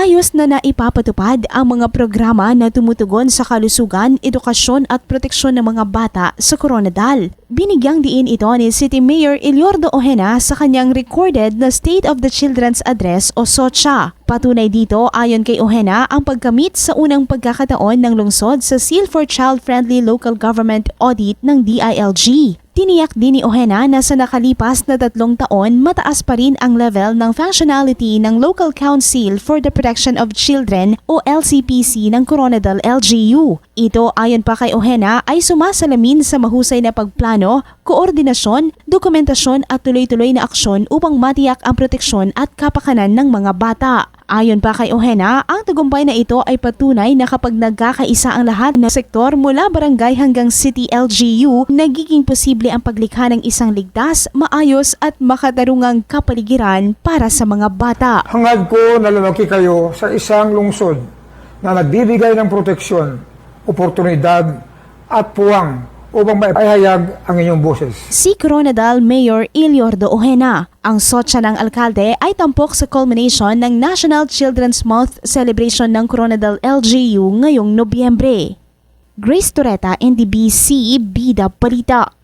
Maayos na naipapatupad ang mga programa na tumutugon sa kalusugan, edukasyon at proteksyon ng mga bata sa Coronadal. Binigyang diin ito ni City Mayor Eliordo Ojena sa kanyang recorded na State of the Children's Address o SOCHA. Patunay dito ayon kay Ojena ang pagkamit sa unang pagkakataon ng lungsod sa Seal for Child-Friendly Local Government Audit ng DILG. Tiniyak din ni Ojena na sa nakalipas na tatlong taon, mataas pa rin ang level ng functionality ng Local Council for the Protection of Children o LCPC ng Coronadal LGU. Ito ayon pa kay Ojena ay sumasalamin sa mahusay na pagplano, koordinasyon, dokumentasyon at tuloy-tuloy na aksyon upang matiyak ang proteksyon at kapakanan ng mga bata. Ayon pa kay Ojena, ang tagumpay na ito ay patunay na kapag nagkakaisa ang lahat ng sektor mula barangay hanggang city LGU, nagiging posible ang paglikha ng isang ligtas, maayos at makatarungang kapaligiran para sa mga bata. Hangad ko na lumaki kayo sa isang lungsod na nagbibigay ng proteksyon, oportunidad at puwang upang maipahayag ang inyong boses. Si Coronadal Mayor Eliordo Ojena. Ang sotsa ng alkalde ay tampok sa culmination ng National Children's Month celebration ng Coronadal LGU ngayong Nobyembre. Grace Toreta, NDBC, Bida Balita.